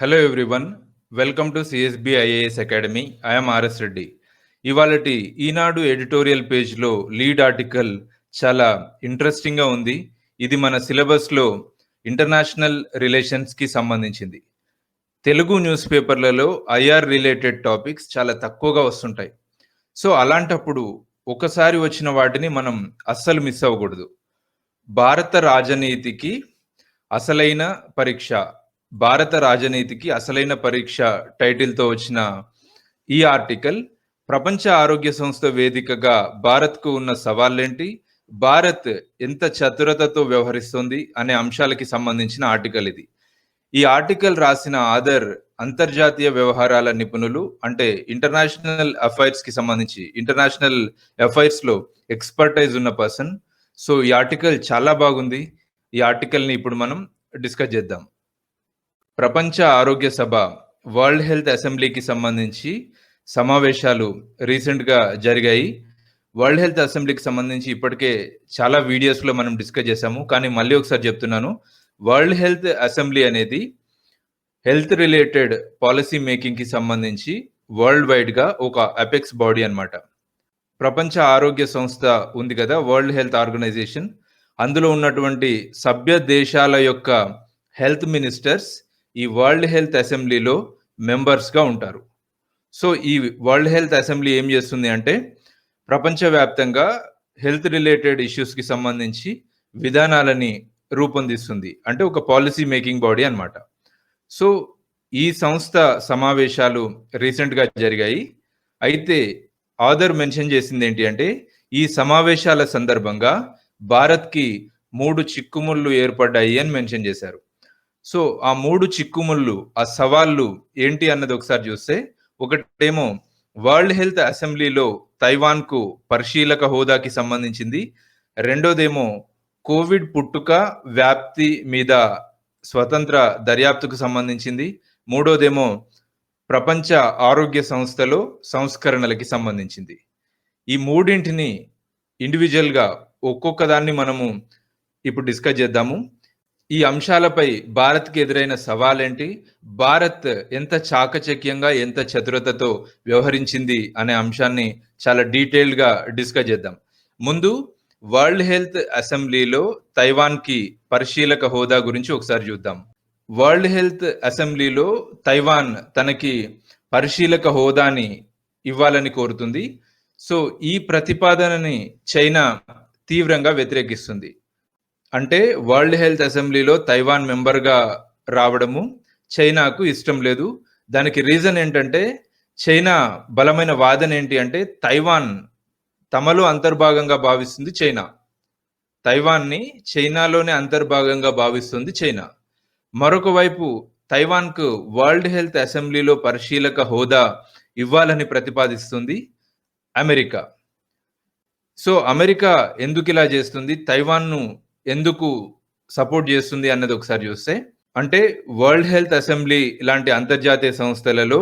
Hello everyone welcome to CSB IAS academy I'm RS Reddy ఇవాళటి Eenadu editorial పేజ్లో lead article చాలా ఇంట్రెస్టింగ్గా ఉంది. ఇది మన సిలబస్లో ఇంటర్నేషనల్ రిలేషన్స్కి సంబంధించింది. తెలుగు న్యూస్ పేపర్లలో ఐఆర్ రిలేటెడ్ టాపిక్స్ చాలా తక్కువగా వస్తుంటాయి. సో అలాంటప్పుడు ఒకసారి వచ్చిన వాటిని మనం అస్సలు మిస్ అవ్వకూడదు. భారత రాజనీతికి అసలైన పరీక్ష భారత రాజనీతికి అసలైన పరీక్ష టైటిల్తో వచ్చిన ఈ ఆర్టికల్ ప్రపంచ ఆరోగ్య సంస్థ వేదికగా భారత్కు ఉన్న సవాళ్ళేంటి? భారత్ ఎంత చతురతతో వ్యవహరిస్తుంది అనే అంశాలకి సంబంధించిన ఆర్టికల్ ఇది. ఈ ఆర్టికల్ రాసిన ఆదర్ అంతర్జాతీయ వ్యవహారాల నిపుణులు అంటే ఇంటర్నేషనల్ అఫైర్స్కి సంబంధించి ఇంటర్నేషనల్ అఫైర్స్లో ఎక్స్పర్టైజ్ ఉన్న పర్సన్ సో ఈ ఆర్టికల్ చాలా బాగుంది. ఈ ఆర్టికల్ని ఇప్పుడు మనం డిస్కస్ చేద్దాం. ప్రపంచ ఆరోగ్య సభ వరల్డ్ హెల్త్ అసెంబ్లీకి సంబంధించి సమావేశాలు రీసెంట్గా జరిగాయి. వరల్డ్ హెల్త్ అసెంబ్లీకి సంబంధించి ఇప్పటికే చాలా వీడియోస్లో మనం డిస్కస్ చేశాము. కానీ మళ్ళీ ఒకసారి చెప్తున్నాను వరల్డ్ హెల్త్ అసెంబ్లీ అనేది హెల్త్ రిలేటెడ్ పాలసీ మేకింగ్కి సంబంధించి వరల్డ్ వైడ్గా ఒక అపెక్స్ బాడీ అన్నమాట. ప్రపంచ ఆరోగ్య సంస్థ ఉంది కదా వరల్డ్ హెల్త్ ఆర్గనైజేషన్. అందులో ఉన్నటువంటి సభ్య దేశాల యొక్క హెల్త్ మినిస్టర్స్ ఈ వరల్డ్ హెల్త్ అసెంబ్లీలో మెంబర్స్గా ఉంటారు. సో ఈ వరల్డ్ హెల్త్ అసెంబ్లీ ఏం చేస్తుంది అంటే ప్రపంచవ్యాప్తంగా హెల్త్ రిలేటెడ్ ఇష్యూస్కి సంబంధించి విధానాలని రూపొందిస్తుంది. అంటే ఒక పాలసీ మేకింగ్ బాడీ అన్నమాట. సో ఈ సంస్థ సమావేశాలు రీసెంట్గా జరిగాయి. అయితే ఆదర్ మెన్షన్ చేసింది ఏంటి అంటే ఈ సమావేశాల సందర్భంగా భారత్కి మూడు చిక్కుముళ్ళు ఏర్పడ్డాయి అని మెన్షన్ చేశారు. సో ఆ మూడు చిక్కుముళ్ళు ఆ సవాళ్ళు ఏంటి అన్నది ఒకసారి చూస్తే ఒకటేమో వరల్డ్ హెల్త్ అసెంబ్లీలో తైవాన్కు పరిశీలక హోదాకి సంబంధించింది. రెండోదేమో కోవిడ్ పుట్టుక వ్యాప్తి మీద స్వతంత్ర దర్యాప్తుకు సంబంధించింది. మూడోదేమో ప్రపంచ ఆరోగ్య సంస్థలో సంస్కరణలకి సంబంధించింది. ఈ మూడింటిని ఇండివిజువల్గా ఒక్కొక్క దాన్ని మనము ఇప్పుడు డిస్కస్ చేద్దాము. ఈ అంశాలపై భారత్కి ఎదురైన సవాలేంటి? భారత్ ఎంత చాకచక్యంగా ఎంత చతురతతో వ్యవహరించింది అనే అంశాన్ని చాలా డీటెయిల్డ్గా డిస్కస్ చేద్దాం. ముందు వరల్డ్ హెల్త్ అసెంబ్లీలో తైవాన్కి పరిశీలక హోదా గురించి ఒకసారి చూద్దాం. వరల్డ్ హెల్త్ అసెంబ్లీలో తైవాన్ తనకి పరిశీలక హోదాని ఇవ్వాలని కోరుతుంది. సో ఈ ప్రతిపాదనని చైనా తీవ్రంగా వ్యతిరేకిస్తుంది. అంటే వరల్డ్ హెల్త్ అసెంబ్లీలో తైవాన్ మెంబర్గా రావడము చైనాకు ఇష్టం లేదు. దానికి రీజన్ ఏంటంటే చైనా బలమైన వాదన ఏంటి అంటే తైవాన్ తమలో అంతర్భాగంగా భావిస్తుంది చైనా. తైవాన్ని చైనాలోనే అంతర్భాగంగా భావిస్తుంది చైనా. మరొక వైపు తైవాన్కు వరల్డ్ హెల్త్ అసెంబ్లీలో పరిశీలక హోదా ఇవ్వాలని ప్రతిపాదిస్తుంది అమెరికా. సో అమెరికా ఎందుకు ఇలా చేస్తుంది? తైవాన్ను ఎందుకు సపోర్ట్ చేస్తుంది అన్నది ఒకసారి చూస్తే అంటే వరల్డ్ హెల్త్ అసెంబ్లీ ఇలాంటి అంతర్జాతీయ సంస్థలలో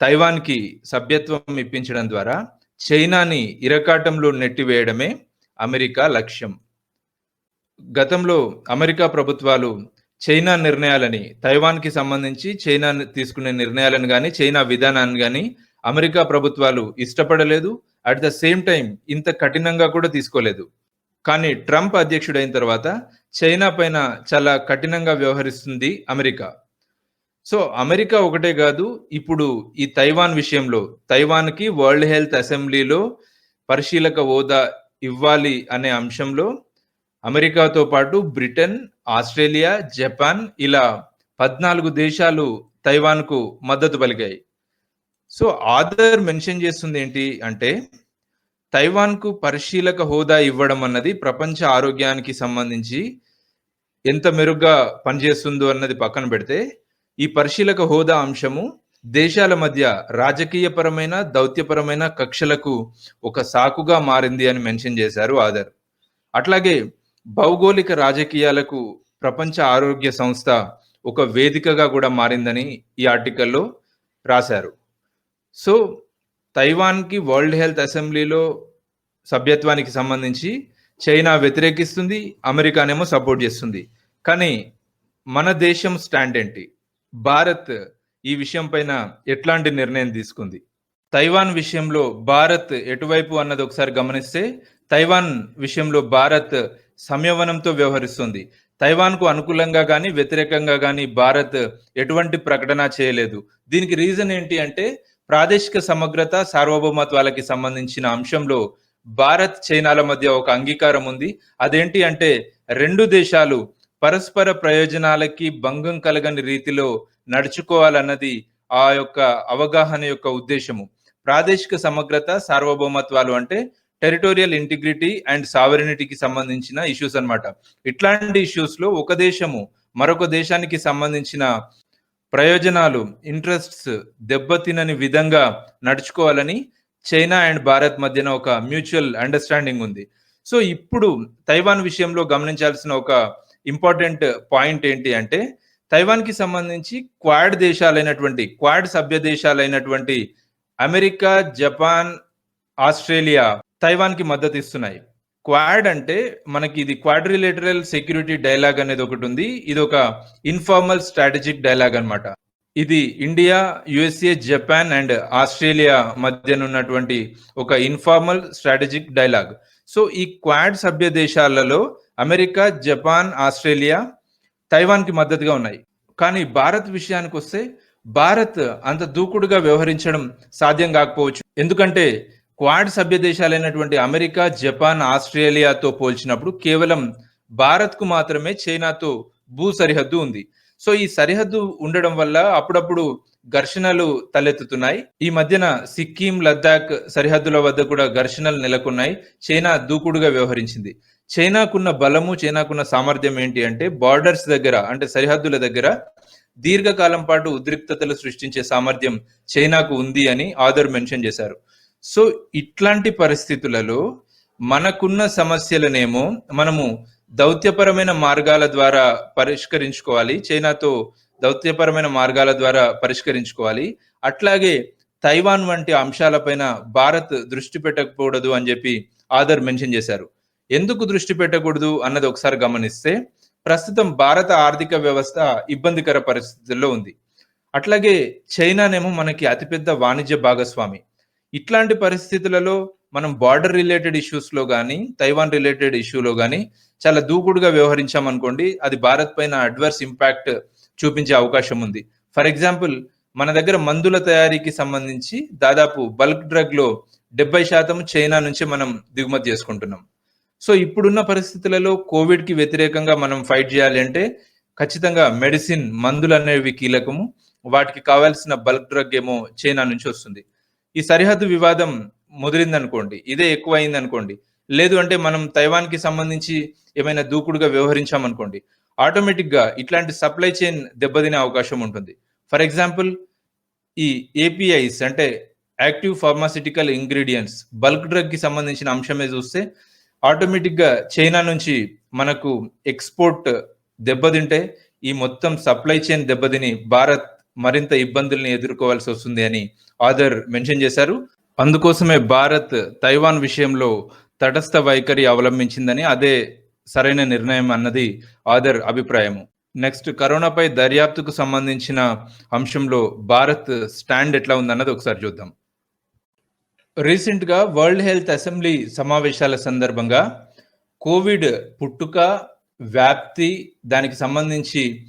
తైవాన్కి సభ్యత్వం ఇప్పించడం ద్వారా చైనాని ఇరకాటంలో నెట్టివేయడమే అమెరికా లక్ష్యం. గతంలో అమెరికా ప్రభుత్వాలు చైనా నిర్ణయాలని తైవాన్కి సంబంధించి చైనా తీసుకునే నిర్ణయాలను కానీ చైనా విధానాన్ని కానీ అమెరికా ప్రభుత్వాలు ఇష్టపడలేదు. అట్ ద సేమ్ టైం ఇంత కఠినంగా కూడా తీసుకోలేదు. కానీ ట్రంప్ అధ్యక్షుడైన తర్వాత చైనా పైన చాలా కఠినంగా వ్యవహరిస్తుంది అమెరికా. సో అమెరికా ఒకటే కాదు ఇప్పుడు ఈ తైవాన్ విషయంలో తైవాన్కి వరల్డ్ హెల్త్ అసెంబ్లీలో పరిశీలక హోదా ఇవ్వాలి అనే అంశంలో అమెరికాతో పాటు బ్రిటన్ ఆస్ట్రేలియా జపాన్ ఇలా పద్నాలుగు దేశాలు తైవాన్కు మద్దతు పలికాయి. సో ఆదర్ మెన్షన్ చేస్తుంది ఏంటి అంటే తైవాన్కు పరిశీలక హోదా ఇవ్వడం అన్నది ప్రపంచ ఆరోగ్యానికి సంబంధించి ఎంత మెరుగ్గా పనిచేస్తుందో అన్నది పక్కన పెడితే ఈ పరిశీలక హోదా అంశము దేశాల మధ్య రాజకీయపరమైన దౌత్యపరమైన కక్షలకు ఒక సాకుగా మారింది అని మెన్షన్ చేశారు ఆదర్. అట్లాగే భౌగోళిక రాజకీయాలకు ప్రపంచ ఆరోగ్య సంస్థ ఒక వేదికగా కూడా మారిందని ఈ ఆర్టికల్లో రాశారు. సో తైవాన్కి వరల్డ్ హెల్త్ అసెంబ్లీలో సభ్యత్వానికి సంబంధించి చైనా వ్యతిరేకిస్తుంది అమెరికానేమో సపోర్ట్ చేస్తుంది. కానీ మన దేశం స్టాండ్ ఏంటి? భారత్ ఈ విషయం పైన ఎట్లాంటి నిర్ణయం తీసుకుంది? తైవాన్ విషయంలో భారత్ ఎటువైపు అన్నది ఒకసారి గమనిస్తే తైవాన్ విషయంలో భారత్ సంయమనంతో వ్యవహరిస్తుంది. తైవాన్కు అనుకూలంగా కానీ వ్యతిరేకంగా కానీ భారత్ ఎటువంటి ప్రకటన చేయలేదు. దీనికి రీజన్ ఏంటి అంటే ప్రాదేశిక సమగ్రత సార్వభౌమత్వాలకి సంబంధించిన అంశంలో భారత్ చైనాల మధ్య ఒక అంగీకారం ఉంది. అదేంటి అంటే రెండు దేశాలు పరస్పర ప్రయోజనాలకి భంగం కలగని రీతిలో నడుచుకోవాలన్నది ఆ యొక్క అవగాహన యొక్క ఉద్దేశము. ప్రాదేశిక సమగ్రత సార్వభౌమత్వాలు అంటే టెరిటోరియల్ ఇంటిగ్రిటీ అండ్ సావరినిటీకి సంబంధించిన ఇష్యూస్ అన్నమాట. ఇట్లాంటి ఇష్యూస్లో ఒక దేశము మరొక దేశానికి సంబంధించిన ప్రయోజనాలు ఇంట్రెస్ట్స్ దెబ్బతినని విధంగా నడుచుకోవాలని చైనా అండ్ భారత్ మధ్యన ఒక మ్యూచువల్ అండర్స్టాండింగ్ ఉంది. సో ఇప్పుడు తైవాన్ విషయంలో గమనించాల్సిన ఒక ఇంపార్టెంట్ పాయింట్ ఏంటి అంటే తైవాన్కి సంబంధించి క్వాడ్ దేశాలైనటువంటి క్వాడ్ సభ్య దేశాలైనటువంటి అమెరికా జపాన్ ఆస్ట్రేలియా తైవాన్కి మద్దతు ఇస్తున్నాయి క్వాడ్ అంటే మనకి ఇది క్వాడ్రిలేటరల్ సెక్యూరిటీ డైలాగ్ అనేది ఒకటి ఉంది. ఇది ఒక ఇన్ఫార్మల్ స్ట్రాటజిక్ డైలాగ్ అన్నమాట. ఇది India USA Japan and Australia మధ్యన ఉన్నటువంటి ఒక ఇన్ఫార్మల్ స్ట్రాటజిక్ డైలాగ్ సో ఈ క్వాడ్ సభ్య దేశాలలో అమెరికా జపాన్ ఆస్ట్రేలియా తైవాన్కి మద్దతుగా ఉన్నాయి. కానీ భారత్ విషయానికి వస్తే భారత్ అంత దూకుడుగా వ్యవహరించడం సాధ్యం కాకపోవచ్చు. ఎందుకంటే క్వాడ్ సభ్య దేశాలైనటువంటి అమెరికా జపాన్ ఆస్ట్రేలియాతో పోల్చినప్పుడు కేవలం భారత్కు మాత్రమే చైనాతో భూ సరిహద్దు ఉంది. సో ఈ సరిహద్దు ఉండడం వల్ల అప్పుడప్పుడు ఘర్షణలు తలెత్తుతున్నాయి. ఈ మధ్యన సిక్కిం లద్దాఖ్ సరిహద్దుల వద్ద కూడా ఘర్షణలు నెలకొన్నాయి. చైనా దూకుడుగా వ్యవహరించింది. చైనాకున్న బలము చైనాకున్న సామర్థ్యం ఏంటి అంటే బార్డర్స్ దగ్గర అంటే సరిహద్దుల దగ్గర దీర్ఘకాలం పాటు ఉద్రిక్తతలు సృష్టించే సామర్థ్యం చైనాకు ఉంది అని ఆదర్ మెన్షన్ చేశారు. సో ఇట్లాంటి పరిస్థితులలో మనకున్న సమస్యలనేమో మనము దౌత్యపరమైన మార్గాల ద్వారా పరిష్కరించుకోవాలి. చైనాతో దౌత్యపరమైన మార్గాల ద్వారా పరిష్కరించుకోవాలి. అట్లాగే తైవాన్ వంటి అంశాలపైన భారత్ దృష్టి పెట్టకూడదు అని చెప్పి ఆదర్ మెన్షన్ చేశారు. ఎందుకు దృష్టి పెట్టకూడదు అన్నది ఒకసారి గమనిస్తే ప్రస్తుతం భారత ఆర్థిక వ్యవస్థ ఇబ్బందికర పరిస్థితుల్లో ఉంది. అట్లాగే చైనానేమో మనకి అతిపెద్ద వాణిజ్య భాగస్వామి. ఇట్లాంటి పరిస్థితులలో మనం బార్డర్ రిలేటెడ్ ఇష్యూస్లో కానీ తైవాన్ రిలేటెడ్ ఇష్యూలో కానీ చాలా దూకుడుగా వ్యవహరించామనుకోండి అది భారత్ పైన అడ్వర్స్ ఇంపాక్ట్ చూపించే అవకాశం ఉంది. ఫర్ ఎగ్జాంపుల్ మన దగ్గర మందుల తయారీకి సంబంధించి దాదాపు బల్క్ డ్రగ్లో డెబ్బై శాతం చైనా నుంచి మనం దిగుమతి చేసుకుంటున్నాం. సో ఇప్పుడున్న పరిస్థితులలో కోవిడ్కి వ్యతిరేకంగా మనం ఫైట్ చేయాలి అంటే ఖచ్చితంగా మెడిసిన్ మందులు అనేవి కీలకము. వాటికి కావాల్సిన బల్క్ డ్రగ్ ఏమో చైనా నుంచి వస్తుంది. ఈ సరిహద్దు వివాదం ముదిరిందనుకోండి ఇదే ఎక్కువ అనుకోండి లేదు అంటే మనం తైవాన్కి సంబంధించి ఏమైనా దూకుడుగా వ్యవహరించామనుకోండి ఆటోమేటిక్గా ఇట్లాంటి సప్లై చైన్ దెబ్బతినే అవకాశం ఉంటుంది. ఫర్ ఎగ్జాంపుల్ ఈ ఏపీఐస్ అంటే యాక్టివ్ ఫార్మాసిటికల్ ఇంగ్రీడియంట్స్ బల్క్ డ్రగ్కి సంబంధించిన అంశమే చూస్తే ఆటోమేటిక్గా చైనా నుంచి మనకు ఎక్స్పోర్ట్ దెబ్బతింటే ఈ మొత్తం సప్లై చైన్ దెబ్బతిని భారత్ మరింత ఇబ్బందుల్ని ఎదుర్కోవాల్సి వస్తుంది అని ఆదర్ మెన్షన్ చేశారు. అందుకోసమే భారత్ తైవాన్ విషయంలో తటస్థ వైఖరి అవలంబించిందని అదే సరైన నిర్ణయం అన్నది ఆదర్ అభిప్రాయము. నెక్స్ట్ కరోనాపై దర్యాప్తుకు సంబంధించిన అంశంలో భారత్ స్టాండ్ ఎట్లా ఉందన్నది ఒకసారి చూద్దాం. రీసెంట్గా వరల్డ్ హెల్త్ అసెంబ్లీ సమావేశాల సందర్భంగా కోవిడ్ పుట్టుక వ్యాప్తి దానికి సంబంధించి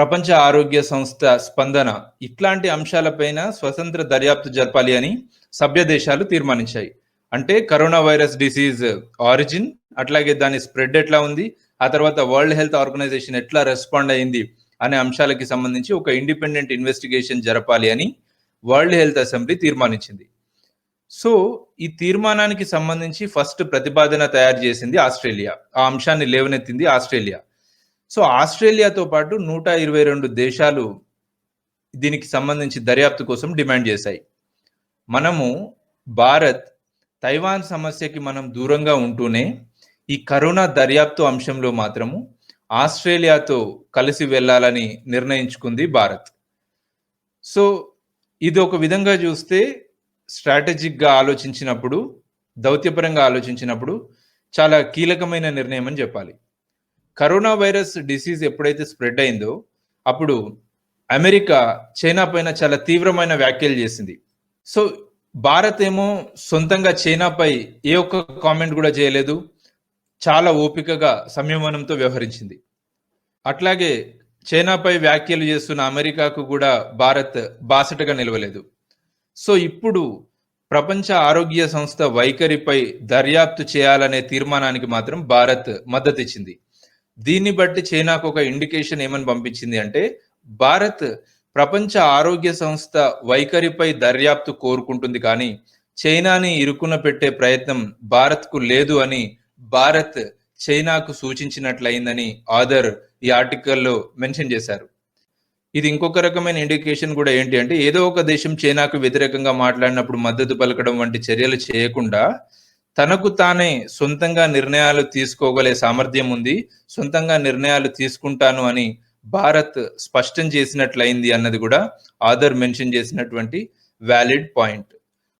ప్రపంచ ఆరోగ్య సంస్థ స్పందన ఇట్లాంటి అంశాలపైన స్వతంత్ర దర్యాప్తు జరపాలి అని సభ్య దేశాలు తీర్మానించాయి. అంటే కరోనా వైరస్ డిసీజ్ ఆరిజిన్ అట్లాగే దాని స్ప్రెడ్ ఎట్లా ఉంది ఆ తర్వాత వరల్డ్ హెల్త్ ఆర్గనైజేషన్ ఎట్లా రెస్పాండ్ అయింది అనే అంశాలకి సంబంధించి ఒక ఇండిపెండెంట్ ఇన్వెస్టిగేషన్ జరపాలి అని వరల్డ్ హెల్త్ అసెంబ్లీ తీర్మానించింది. సో ఈ తీర్మానానికి సంబంధించి ఫస్ట్ ప్రతిపాదన తయారు చేసింది ఆస్ట్రేలియా. ఆ అంశాన్ని లేవనెత్తింది ఆస్ట్రేలియా. సో ఆస్ట్రేలియాతో పాటు నూట ఇరవై రెండు దేశాలు దీనికి సంబంధించి దర్యాప్తు కోసం డిమాండ్ చేశాయి. మనము భారత్ తైవాన్ సమస్యకి మనం దూరంగా ఉంటూనే ఈ కరోనా దర్యాప్తు అంశంలో మాత్రము ఆస్ట్రేలియాతో కలిసి వెళ్ళాలని నిర్ణయించుకుంది భారత్. సో ఇది ఒక విధంగా చూస్తే స్ట్రాటజిక్గా ఆలోచించినప్పుడు దౌత్యపరంగా ఆలోచించినప్పుడు చాలా కీలకమైన నిర్ణయం అని చెప్పాలి. కరోనా వైరస్ డిసీజ్ ఎప్పుడైతే స్ప్రెడ్ అయిందో అప్పుడు అమెరికా చైనా పైన చాలా తీవ్రమైన వ్యాఖ్యలు చేసింది. సో భారత్ ఏమో సొంతంగా చైనాపై ఏ ఒక్క కామెంట్ కూడా చేయలేదు. చాలా ఓపికగా సంయమనంతో వ్యవహరించింది. అట్లాగే చైనాపై వ్యాఖ్యలు చేస్తున్న అమెరికాకు కూడా భారత్ బాసటగా నిలవలేదు. సో ఇప్పుడు ప్రపంచ ఆరోగ్య సంస్థ వైఖరిపై దర్యాప్తు చేయాలనే తీర్మానానికి మాత్రం భారత్ మద్దతు ఇచ్చింది దీన్ని బట్టి చైనాకు ఒక ఇండికేషన్ ఏమని పంపించింది అంటే భారత్ ప్రపంచ ఆరోగ్య సంస్థ వైఖరిపై దర్యాప్తు కోరుకుంటుంది కానీ చైనాని ఇరుకున పెట్టే ప్రయత్నం భారత్కు లేదు అని భారత్ చైనాకు సూచించినట్లయిందని ఆదర్ ఈ ఆర్టికల్లో మెన్షన్ చేశారు. ఇది ఇంకొక రకమైన ఇండికేషన్ కూడా ఏంటి అంటే ఏదో ఒక దేశం చైనాకు వ్యతిరేకంగా మాట్లాడినప్పుడు మద్దతు పలకడం వంటి చర్యలు చేయకుండా తనకు తానే సొంతంగా నిర్ణయాలు తీసుకోగలే సామర్థ్యం ఉంది. సొంతంగా నిర్ణయాలు తీసుకుంటాను అని భారత్ స్పష్టం చేసినట్లయింది అన్నది కూడా ఆదర్ మెన్షన్ చేసినటువంటి వ్యాలిడ్ పాయింట్.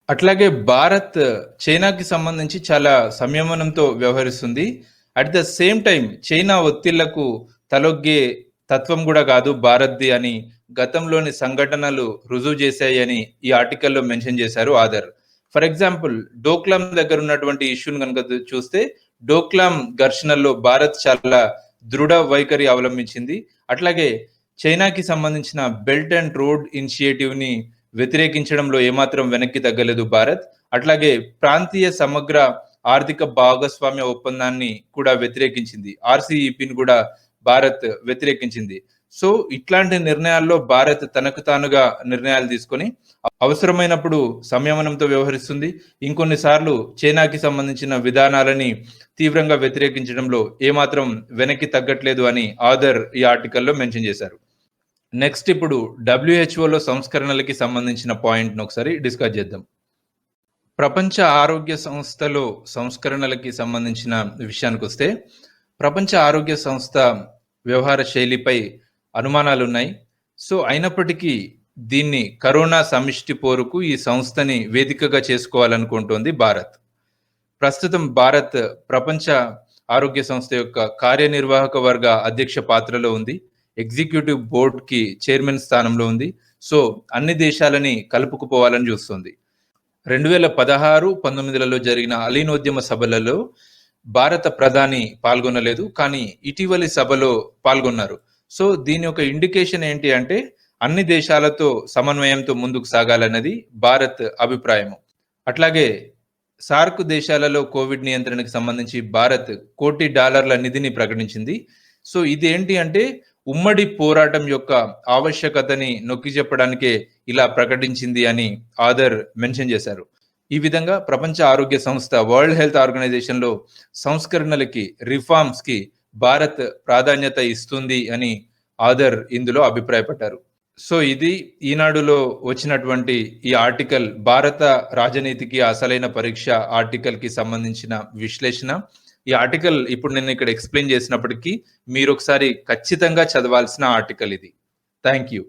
అట్లాగే భారత్ చైనాకి సంబంధించి చాలా సంయమనంతో వ్యవహరిస్తుంది. At the same time China ఒత్తిళ్ళకు తలొగ్గే తత్వం కూడా కాదు భారత్ది అని గతంలోని సంఘటనలు రుజువు చేశాయని ఈ ఆర్టికల్లో మెన్షన్ చేశారు ఆదర్. ఫర్ ఎగ్జాంపుల్ డోక్లాం దగ్గర ఉన్నటువంటి ఇష్యూని కనుక చూస్తే డోక్లాం ఘర్షణల్లో భారత్ చాలా దృఢ వైఖరి అవలంబించింది. అట్లాగే చైనాకి సంబంధించిన బెల్ట్ అండ్ రోడ్ ఇనిషియేటివ్ని వ్యతిరేకించడంలో ఏమాత్రం వెనక్కి తగ్గలేదు భారత్. అట్లాగే ప్రాంతీయ సమగ్ర ఆర్థిక భాగస్వామ్య ఒప్పందాన్ని కూడా వ్యతిరేకించింది. ఆర్సీఈపిని కూడా భారత్ వ్యతిరేకించింది. సో ఇట్లాంటి నిర్ణయాల్లో భారత్ తనకు తానుగా నిర్ణయాలు తీసుకొని అవసరమైనప్పుడు సంయమనంతో వ్యవహరిస్తుంది. ఇంకొన్నిసార్లు చైనాకి సంబంధించిన విధానాలని తీవ్రంగా వ్యతిరేకించడంలో ఏమాత్రం వెనక్కి తగ్గట్లేదు అని ఆదర్ ఈ ఆర్టికల్లో మెన్షన్ చేశారు. నెక్స్ట్ ఇప్పుడు డబ్ల్యూహెచ్ఓలో సంస్కరణలకి సంబంధించిన పాయింట్ను ఒకసారి డిస్కస్ చేద్దాం. ప్రపంచ ఆరోగ్య సంస్థలో సంస్కరణలకి సంబంధించిన విషయానికి వస్తే ప్రపంచ ఆరోగ్య సంస్థ వ్యవహార శైలిపై అనుమానాలు ఉన్నాయి సో అయినప్పటికీ దీన్ని కరోనా సమిష్టి పోరుకు ఈ సంస్థని వేదికగా చేసుకోవాలనుకుంటోంది భారత్. ప్రస్తుతం భారత్ ప్రపంచ ఆరోగ్య సంస్థ యొక్క కార్యనిర్వాహక వర్గ అధ్యక్ష పాత్రలో ఉంది. ఎగ్జిక్యూటివ్ బోర్డ్కి చైర్మన్ స్థానంలో ఉంది. సో అన్ని దేశాలని కలుపుకుపోవాలని చూస్తుంది. రెండు వేల పదహారు పంతొమ్మిదిలలో జరిగిన అలీనోద్యమ సభలలో భారత ప్రధాని పాల్గొనలేదు. కానీ ఇటీవలి సభలో పాల్గొన్నారు. సో దీని యొక్క ఇండికేషన్ ఏంటి అంటే అన్ని దేశాలతో సమన్వయంతో ముందుకు సాగాలన్నది భారత్ అభిప్రాయము. అట్లాగే సార్క్ దేశాలలో కోవిడ్ నియంత్రణకు సంబంధించి భారత్ కోటి డాలర్ల నిధిని ప్రకటించింది. సో ఇది ఏంటి అంటే ఉమ్మడి పోరాటం యొక్క ఆవశ్యకతని నొక్కి చెప్పడానికే ఇలా ప్రకటించింది అని ఆదర్ మెన్షన్ చేశారు. ఈ విధంగా ప్రపంచ ఆరోగ్య సంస్థ వరల్డ్ హెల్త్ ఆర్గనైజేషన్లో సంస్కరణలకి రిఫార్మ్స్కి భారత్ ప్రాధాన్యత ఇస్తుంది అని ఆదర్ ఇందులో అభిప్రాయపడ్డారు. సో ఇది ఈనాడులో వచ్చినటువంటి ఈ ఆర్టికల్ భారత రాజనీతికి అసలైన పరీక్ష ఆర్టికల్కి సంబంధించిన విశ్లేషణ. ఈ ఆర్టికల్ ఇప్పుడు నేను ఇక్కడ ఎక్స్ప్లెయిన్ చేసినప్పటికీ మీరు ఒకసారి ఖచ్చితంగా చదవాల్సిన ఆర్టికల్ ఇది. Thank you